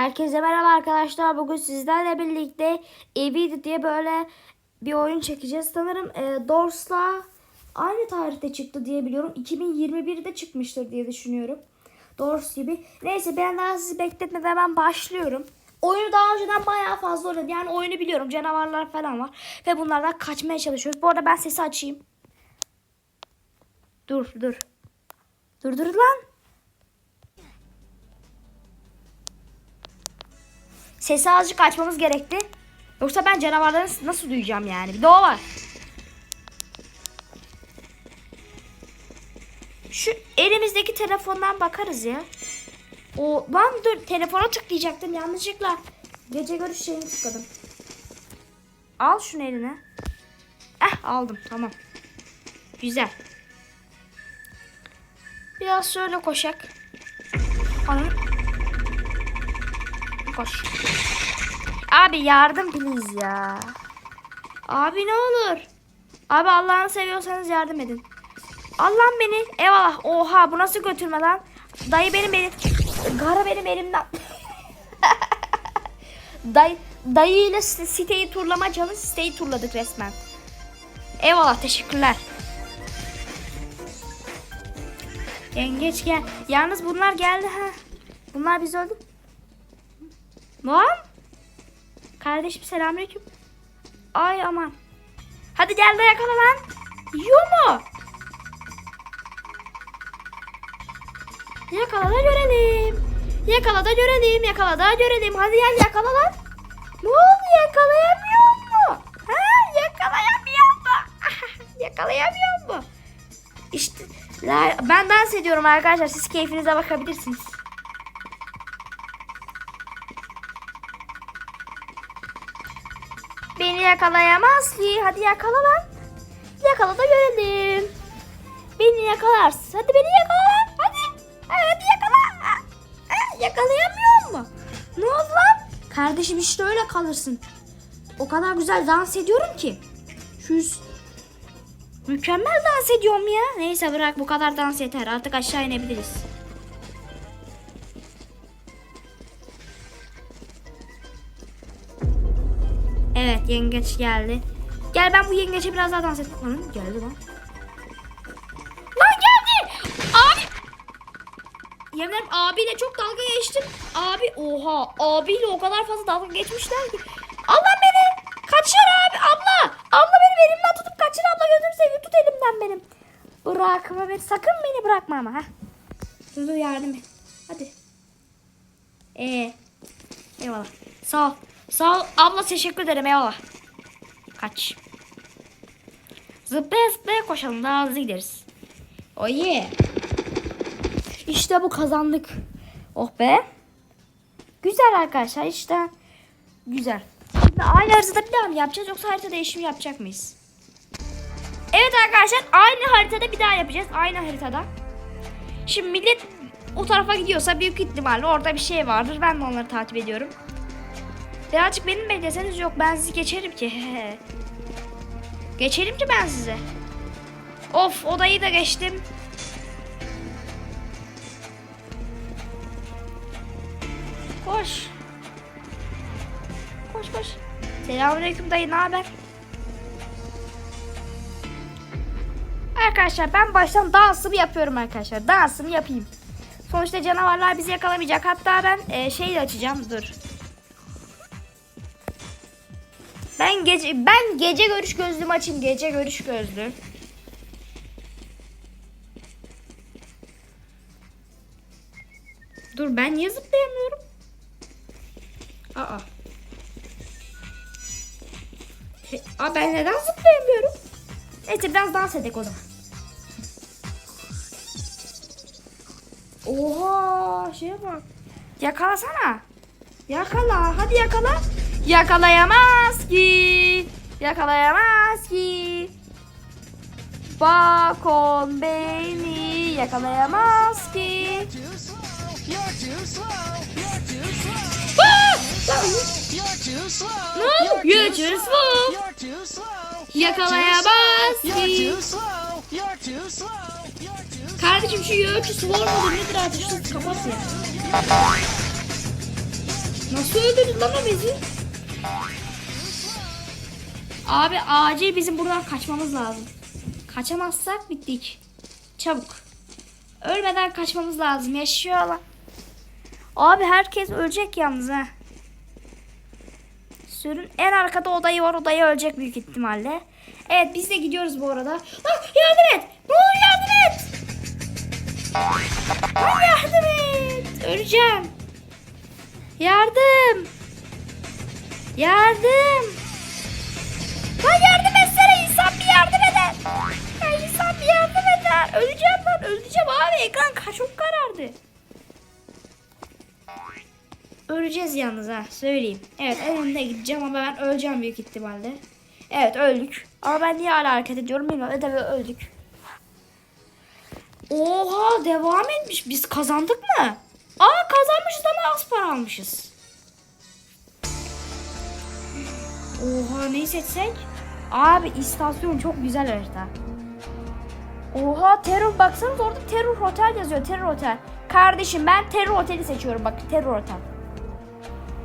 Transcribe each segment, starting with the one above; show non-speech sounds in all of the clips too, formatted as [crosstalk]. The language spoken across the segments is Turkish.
Herkese merhaba arkadaşlar. Bugün sizlerle birlikte Evid diye böyle bir oyun çekeceğiz. Sanırım e, Doors'la aynı tarihte çıktı diye biliyorum. 2021'de çıkmıştır diye düşünüyorum. Doors gibi. Neyse ben daha sizi bekletmeden ben başlıyorum. Oyunu daha önceden bayağı fazla oynadım. Yani oyunu biliyorum. Canavarlar falan var. Ve bunlardan kaçmaya çalışıyoruz. Bu arada ben sesi açayım. Dur dur. Dur dur lan. Sesi azıcık açmamız gerekti. Yoksa ben canavarları nasıl duyacağım yani? Bir de o var. Şu elimizdeki telefondan bakarız ya. O lan dur telefona tıklayacaktım yanlışlıkla. Gece görüş şeyini tıkladım. Al şunu eline. Eh aldım tamam. Güzel. Biraz şöyle koşak. Anam. Koş. Abi yardım please ya. Abi ne olur. Abi Allah'ını seviyorsanız yardım edin. Allah'ım beni. Eyvallah. Oha bu nasıl götürme lan? Dayı benim elim. Gara benim elimden. [laughs] Dayı, dayı ile siteyi turlama canı siteyi turladık resmen. Eyvallah teşekkürler. Yengeç gel. Yalnız bunlar geldi ha. Bunlar biz öldü. Lan. Kardeşim selamünaleyküm. Ay aman. Hadi gel de yakala lan. Yiyor mu? Yakala da görelim. Yakala da görelim. Yakala da görelim. Hadi gel yakala lan. Ne oldu yakalayamıyor mu? Ha yakalayamıyor mu? [laughs] yakalayamıyor mu? İşte ben dans ediyorum arkadaşlar. Siz keyfinize bakabilirsiniz. Yakalayamaz ki. Hadi yakala lan. Yakala da görelim. Beni yakalarsın. Hadi beni yakala. Hadi. Hadi yakala. Yakalayamıyor mu? Ne oldu lan? Kardeşim işte öyle kalırsın. O kadar güzel dans ediyorum ki. Şu Mükemmel dans ediyorum ya. Neyse bırak bu kadar dans yeter. Artık aşağı inebiliriz. Yengeç geldi. Gel ben bu yengeçe biraz daha dans etmek Lan geldi lan. Lan geldi. Abi. Yemin ederim abiyle çok dalga geçtim. Abi oha abiyle o kadar fazla dalga geçmişler ki. Allah beni. Kaçır abi abla. Abla benim elimden tutup kaçır abla gözüm seviyor. Tut elimden benim. Bırakma beni. Sakın beni bırakma ama. Dur dur yardım et. Hadi. Ee, eyvallah. Sağ ol. Sağ ol. Abla teşekkür ederim eyvallah. Kaç. Zıplaya zıplaya koşalım daha hızlı gideriz. Oh yeah. İşte bu kazandık. Oh be. Güzel arkadaşlar işte. Güzel. Şimdi aynı haritada bir daha mı yapacağız yoksa harita değişimi yapacak mıyız? Evet arkadaşlar aynı haritada bir daha yapacağız. Aynı haritada. Şimdi millet o tarafa gidiyorsa büyük ihtimalle orada bir şey vardır. Ben de onları takip ediyorum. Birazcık benim bekleseniz yok ben sizi geçerim ki. [laughs] geçerim ki ben size. Of odayı da geçtim. Koş. Koş koş. Selamünaleyküm dayı ne haber? Arkadaşlar ben baştan dansımı yapıyorum arkadaşlar. Dansımı yapayım. Sonuçta canavarlar bizi yakalamayacak. Hatta ben e, şey de açacağım. Dur. Ben gece ben gece görüş gözlüğümü açayım. Gece görüş gözlüğü. Dur ben niye zıplayamıyorum? Aa. Aa ben neden zıplayamıyorum? Neyse biraz dans edek o zaman. Oha şeye bak. Yakalasana. Yakala. Hadi yakala. Yakalayamaz ki. Yakalayamaz ki. Bakon beni yakalayamaz ki. No, you're too slow. Yakalayamaz ki. too slow. You're too slow. Kardeşim şu mudur nedir artık şu kapat ya. Nasıl öldürdün lan o bizi? Abi acil bizim buradan kaçmamız lazım. Kaçamazsak bittik. Çabuk. Ölmeden kaçmamız lazım. Yaşıyorlar. Abi herkes ölecek yalnız ha. Sürün en arkada odayı var. Odayı ölecek büyük ihtimalle. Evet biz de gidiyoruz bu arada. Ah, yardım et. Ne olur yardım et. Ay, yardım et. Öleceğim. Yardım. Yardım. Lan yardım etsene insan bir yardım eder. Ya insan bir yardım eder. Öleceğim lan öleceğim abi ekran çok karardı. Öleceğiz yalnız ha söyleyeyim. Evet en önde gideceğim ama ben öleceğim büyük ihtimalle. Evet öldük. Ama ben niye hala hareket ediyorum bilmiyorum. Evet öldük. Oha devam etmiş. Biz kazandık mı? Aa kazanmışız ama az para almışız. Oha neyi seçsek? Abi istasyon çok güzel harita. Oha terör baksanız orada terör otel yazıyor terör otel. Kardeşim ben terör oteli seçiyorum bak terör otel.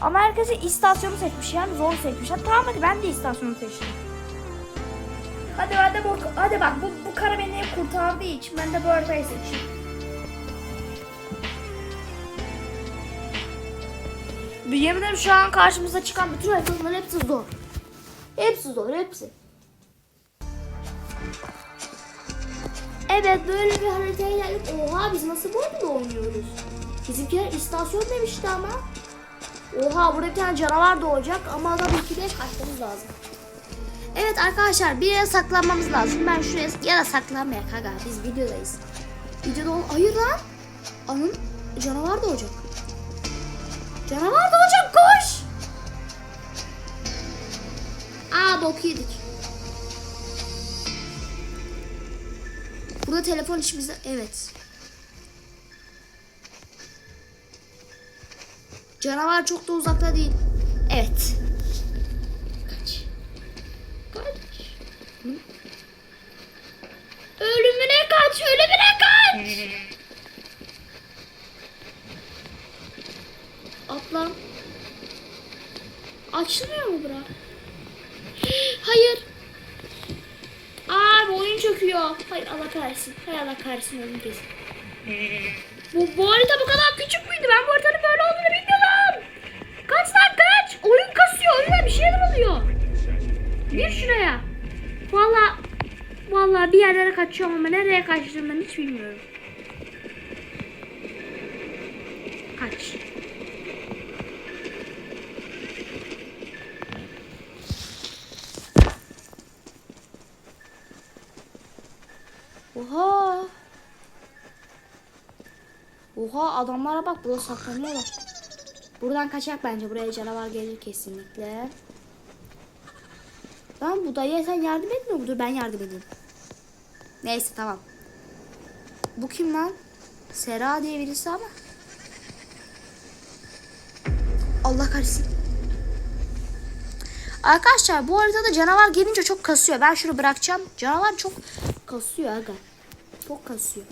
Ama herkese istasyonu seçmiş yani zor seçmiş. Ha, tamam hadi ben de istasyonu seçtim. Hadi hadi bu hadi bak bu bu kara beni kurtardığı için ben de bu haritayı seçeyim. Yemin ederim şu an karşımıza çıkan bütün haritaların hepsi zor. Hepsi zor hepsi. Evet böyle bir haritaya geldik. Oha biz nasıl bu oyunu oynuyoruz? Bizimkiler istasyon demişti ama. Oha burada bir tane canavar doğacak ama tabii ki de kaçmamız lazım. Evet arkadaşlar bir yere saklanmamız lazım. Ben şuraya ya da saklanmayak aga biz videodayız. Videoda ol... Hayır lan. Anın canavar doğacak. Canavar doğacak koş. Aa bok yedik. Burada telefon içimizde evet. Canavar çok da uzakta değil. Evet. Kaç. Kaç. Hı? Ölümüne kaç, ölümüne kaç. Atla. Açılmıyor mu bura? Hayır. Abi oyun çöküyor. Hayır Allah kahretsin. Hay Allah kahretsin oyun kesin. Bu, bu harita bu kadar küçük müydü? Ben bu haritanın böyle olduğunu bilmiyordum. Kaç lan kaç? Oyun kasıyor. Oyuna bir şeyler oluyor. Gir şuraya. Valla valla bir yerlere kaçıyorum ama nereye kaçtığımı hiç bilmiyorum. Kaç. Oha. Oha adamlara bak burada saklanıyorlar. Buradan kaçak bence. Buraya canavar gelir kesinlikle. Lan bu dayıya sen yardım etmiyor mudur? Ben yardım edeyim. Neyse tamam. Bu kim lan? Sera diye birisi ama. Allah kahretsin. Arkadaşlar bu haritada canavar gelince çok kasıyor. Ben şunu bırakacağım. Canavar çok kasıyor aga. Çok kasıyor.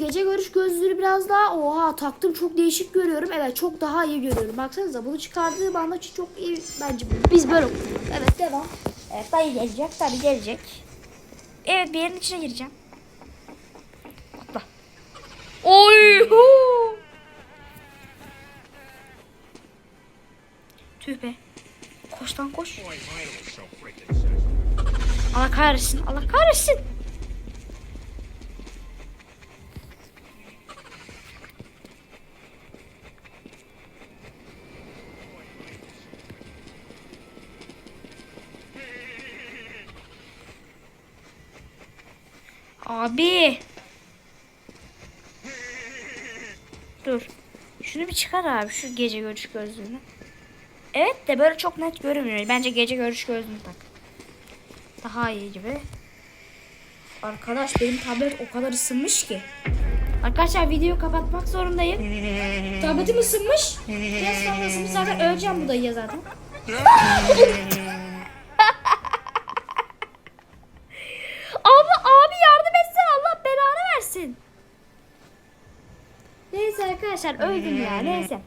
Gece görüş gözlüğü biraz daha oha taktım çok değişik görüyorum. Evet çok daha iyi görüyorum. Baksanıza bunu çıkardığım anda çok iyi bence. Biz böyle. Evet devam. Evet dayı gelecek tabii gelecek. Evet bir yerin içine gireceğim. Atla. Oy hu. Tüh be. Koş lan koş. Allah kahretsin. Allah kahretsin. Abi. Dur. Şunu bir çıkar abi şu gece görüş gözlüğünü. Evet de böyle çok net görünmüyor. Bence gece görüş gözlüğünü tak. Daha iyi gibi. Arkadaş benim tablet o kadar ısınmış ki. Arkadaşlar videoyu kapatmak zorundayım. Tabletim ısınmış. Biraz sonra ısınmış zaten öleceğim bu dayıya zaten. [laughs] Abi abi yardım etsen Allah belanı versin. Neyse Neyse arkadaşlar öldüm ya neyse.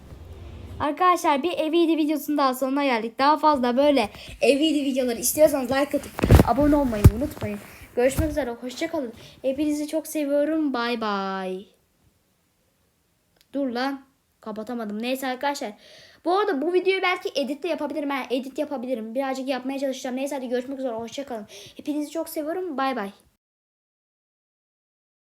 Arkadaşlar bir eviydi videosunun daha sonuna geldik. Daha fazla böyle eviydi videoları istiyorsanız like atıp abone olmayı unutmayın. Görüşmek üzere. Hoşçakalın. Hepinizi çok seviyorum. Bay bay. Dur lan. Kapatamadım. Neyse arkadaşlar. Bu arada bu videoyu belki editte yapabilirim. Ha, edit yapabilirim. Birazcık yapmaya çalışacağım. Neyse hadi görüşmek üzere. Hoşçakalın. Hepinizi çok seviyorum. Bay bay.